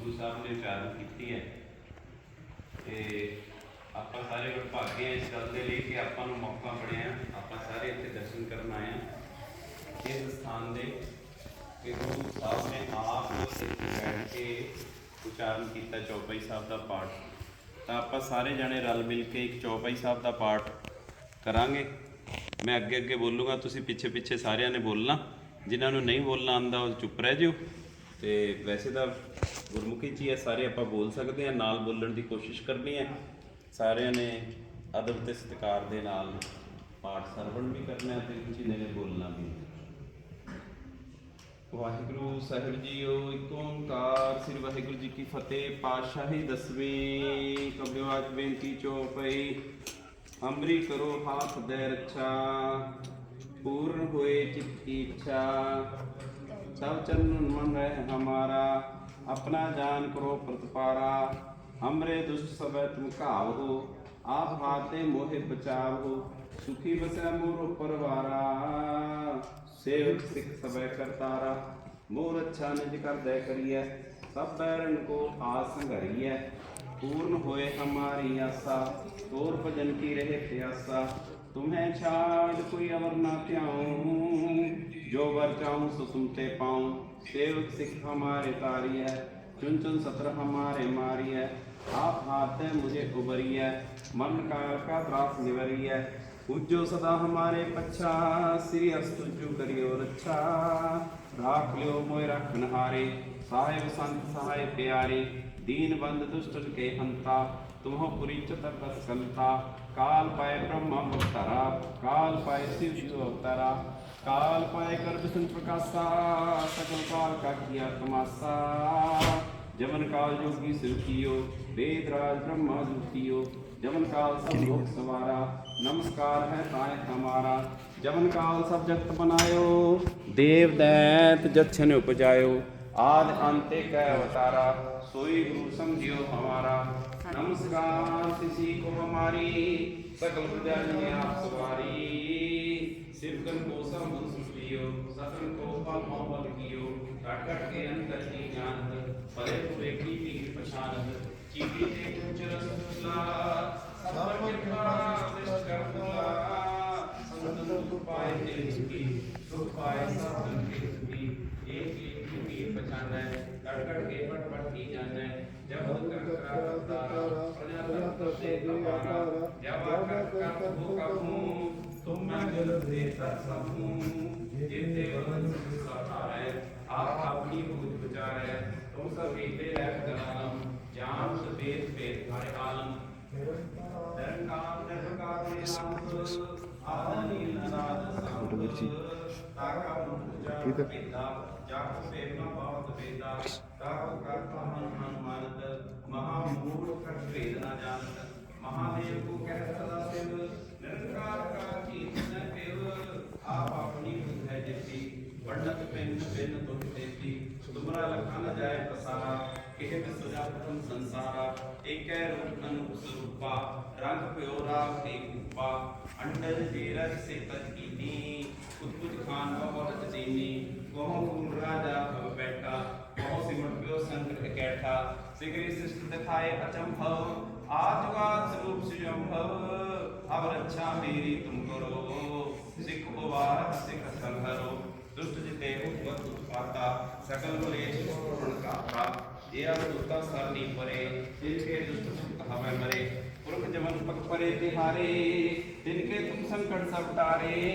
ਗੁਰੂ ਸਾਹਿਬ ਨੇ ਉਚਾਰਨ ਕੀਤੀ ਹੈ। ਤੇ ਆਪਾਂ ਸਾਰੇ ਭਾਗੇ ਹਾਂ, ਇਸ ਗੱਲ ਦੇ ਲਈ ਕਿ ਆਪਾਂ ਨੂੰ ਮੌਕਾ ਮਿਲਿਆ। ਆਪਾਂ ਸਾਰੇ ਇੱਥੇ ਦਰਸ਼ਨ ਕਰਨ ਆਏ ਹਾਂ। ਇਸ ਸਥਾਨ ਦੇ ਕਿ ਗੁਰੂ ਸਾਹਿਬ ਨੇ ਆਪ ਬੈਠ ਕੇ ਉਚਾਰਨ ਕੀਤਾ ਚੌਪਾਈ ਸਾਹਿਬ ਦਾ ਪਾਠ। ਤਾਂ ਆਪਾਂ ਸਾਰੇ ਜਣੇ ਰਲ ਮਿਲ ਕੇ ਇੱਕ ਚੌਪਾਈ ਸਾਹਿਬ ਦਾ ਪਾਠ ਕਰਾਂਗੇ। ਮੈਂ ਅੱਗੇ ਅੱਗੇ ਬੋਲੂਗਾ, ਤੁਸੀਂ ਪਿੱਛੇ ਪਿੱਛੇ ਸਾਰਿਆਂ ਨੇ ਬੋਲਣਾ। ਜਿਨ੍ਹਾਂ ਨੂੰ ਨਹੀਂ ਬੋਲਣਾ ਆਂਦਾ ਉਹ ਚੁੱਪ ਰਹਿ ਜਿਓ। ਤੇ ਵੈਸੇ ਤਾਂ ਗੁਰਮੁਖੀ ਚ ਹੀ ਹੈ ਸਾਰੇ ਆਪਾਂ ਬੋਲ ਸਕਦੇ ਹਾਂ, ਨਾਲ ਬੋਲਣ ਦੀ ਕੋਸ਼ਿਸ਼ ਕਰਨੀ ਹੈ। ਸਾਰਿਆਂ ਨੇ ਅਦਬ ਤੇ ਸਤਿਕਾਰ ਦੇ ਨਾਲ ਪਾਠ ਸਰਵਣ ਵੀ ਕਰਨਾ ਹੈ ਤੇ ਉੱਚੀ ਨੇ ਬੋਲਣਾ ਵੀ ਵਾਹਿਗੁਰੂ ਸਾਹਿਬ ਜੀਓ, ਇੱਕ ਓੰਕਾਰ ਸ੍ਰੀ ਵਾਹਿਗੁਰੂ ਜੀ ਕੀ ਫਤਿਹ। ਪਾਤਸ਼ਾਹੀ ਦਸਵੀਂ ਕਬਿਵਾਜ ਬੇਨਤੀ ਚੋਪਈ। ਅੰਮ੍ਰਿਤ ਕਰੋ ਹਾਥ ਦੇ ਰੱਛਾ, ਪੂਰਨ ਹੋਏ ਚਿਤ सब चरण मन रहे हमारा अपना जान करो प्रतिपारा हमरे दुष्ट सब तुम घाव हो आप हाथे मोहे बचाव हो सुखी बसै मोरो परवारा सेवक सिख सब करतारा मोर अच्छा निज कर दय करिए सब बैरन को आस संघरिए पूर्ण होए हमारी आशा तोर भजन की रहे प्यासा तुम्हें छाड़ कोई और ना प्याऊं जो वर चाहूं सो सुनते पाऊं सेवक सिख हमारे तारी है चुन चुन सत्र हमारे मारी है आप हाथ है मुझे उबरी है मन काल का त्रास निवरी है पूज्यो सदा हमारे पच्छा श्री अस्तुजु करियो रक्षा राख लियो मोय रखन हारे साहेब संत सहाय प्यारे दीन बंद दुष्ट के हंता तुम्हो पुरी चतर बस कंता काल पाए ब्रह्म अवतारा काल पाए शिव शिव अवतारा काल पाए कर विष्णु प्रकाशा सकल काल का किया तमाशा जमन काल जोगी शिव कियो वेद राज ब्रह्मा जुतियो जमन काल सब लोक सवारा नमस्कार है ताय हमारा जमन काल सब जगत बनायो देव दैत जच्छन उपजायो ਆਦ ਅੰਤ ਕੈ ਅਵਤਾਰਾ ਸੋਈ ਗੁਰੂ ਸਮਝਿਓ ਹਮਾਰਾ। ਨਮਸਕਾਰ ਸਿਸੀ ਕੋ ਹਮਾਰੀ ਸਕਲ ਪ੍ਰਜਾ ਨੇ ਆਪ ਸਵਾਰੀ। ਸਿਵਕਨ ਕੋ ਸਮੁਨ ਸੁਲਿਓ ਸਕਨ ਕੋ ਪਾ ਮੋਹਲ ਕੀਓ। ਟਟਕ ਕੇ ਅੰਤਰ ਕੀ ਜਾਣਤ ਪਰੇ ਪੁਰੇ ਕੀ ਤੀ ਪਛਾਨਤ। ਚੀਤੀ ਤੇ ਕੁਚ ਰਸਲਾ ਸਭ ਕਿਰਪਾ ਸਿਸ਼ਟ ਕਰਤਾ ਸੰਤਨ ਤੁ ਪਾਏ ਤੇ ਸੁਖ ਪਾਏ ਸਭ ਤਨ ਕੇ ਜਾਣਾ ਹੈ ਘੜ ਘੜ ਕੇ ਪਟ ਪਟ ਕੀ ਜਾਣਾ ਹੈ ਜਬ ਹੋ ਕਰ ਕਰ ਤਾਰਾ ਪ੍ਰਣਾ ਤਸੇ ਅਪਾਰਾ ਜਬ ਕਰ ਕਰ ਹੋ ਕਹੂੰ ਤੁਮ ਮੈਂ ਜਲ ਦੇ ਤਰ ਸਮੂੰ ਜਿਤੇ ਵਨ ਸੁਖਾਤਾ ਹੈ ਆਪ ਆਪਣੀ ਬੂਝ ਵਿਚਾਰ ਹੈ ਤੁਮ ਸਭ ਵੇਦੇ ਰਹਿ ਕਰਾਮ ਜਾਨ ਸਵੇਦ ਵੇਦ ਹਰ ਆਲਮ ਤਰਨ ਕਾਮ ਤਰਨ ਕਾਮ ਦੇ ਨਾਮ ਆਦਿ ਨਾਦ ਸੰਤ ਤਾਰਾ ਮੁਖ ਜਾ ਪਿਤਾ ਜਾਪ ਸੇਵਨਾ ਬਹੁਤ ਵੇਦਾ ਤਾਪ ਕਰਤਾ ਮਨ ਮਨ ਮਾਨਤ ਮਹਾ ਮੂੜ ਕਟ ਵੇਦ ਨਾ ਜਾਣਤ ਮਹਾਦੇਵ ਕੋ ਕਹਿ ਸਦਾ ਸਿਵ ਨਿਰੰਕਾਰ ਕਾ ਚੀਤ ਨ ਪਿਵ ਆਪ ਆਪਣੀ ਬੁੱਧ ਹੈ ਜਿਤੀ ਵੰਡਤ ਪਿੰਨ ਪਿੰਨ ਤੁਮ ਤੇਤੀ ਤੁਮਰਾ ਲਖਾ ਨ ਜਾਏ ਪ੍ਰਸਾਰਾ केव सजातम संसारा एक रूप अनुस्वरूपा रंग प्योरा देवूपा अंडर जीरज से तत्कीनी कुछ कुछ खान और रजदीनी कहो फूल राजा भव बैठा कहो सिमट प्यो संग इकैठा सिगरी सृष्टि दिखाए अचंभव आजगा स्वरूप सुजंभव अब रक्षा मेरी तुम करो सिख उपवास सिख संहरो दुष्ट जिते उपवत उत्पाता सकल मुलेश पूर्ण काता ਉਤਪਤ ਉਤਪਾਤਾ ਸਕਲ ਮਲੇਸ਼ ਪੂਰਨ ਕਾਤਾ ਇਹ ਅਵਤਾਰ ਸਰਨੀ ਪਰੇ ਜਿਨਕੇ ਦੁਸ਼ਟ ਸੁਖ ਹਮੈ ਮਰੇ, ਪੁਰਖ ਜਮਨ ਪਕ ਪਰੇ ਤਿਹਾਰੇ ਤਿਨਕੇ ਤੁਮ ਸੰਕਟ ਸਭ ਤਾਰੇ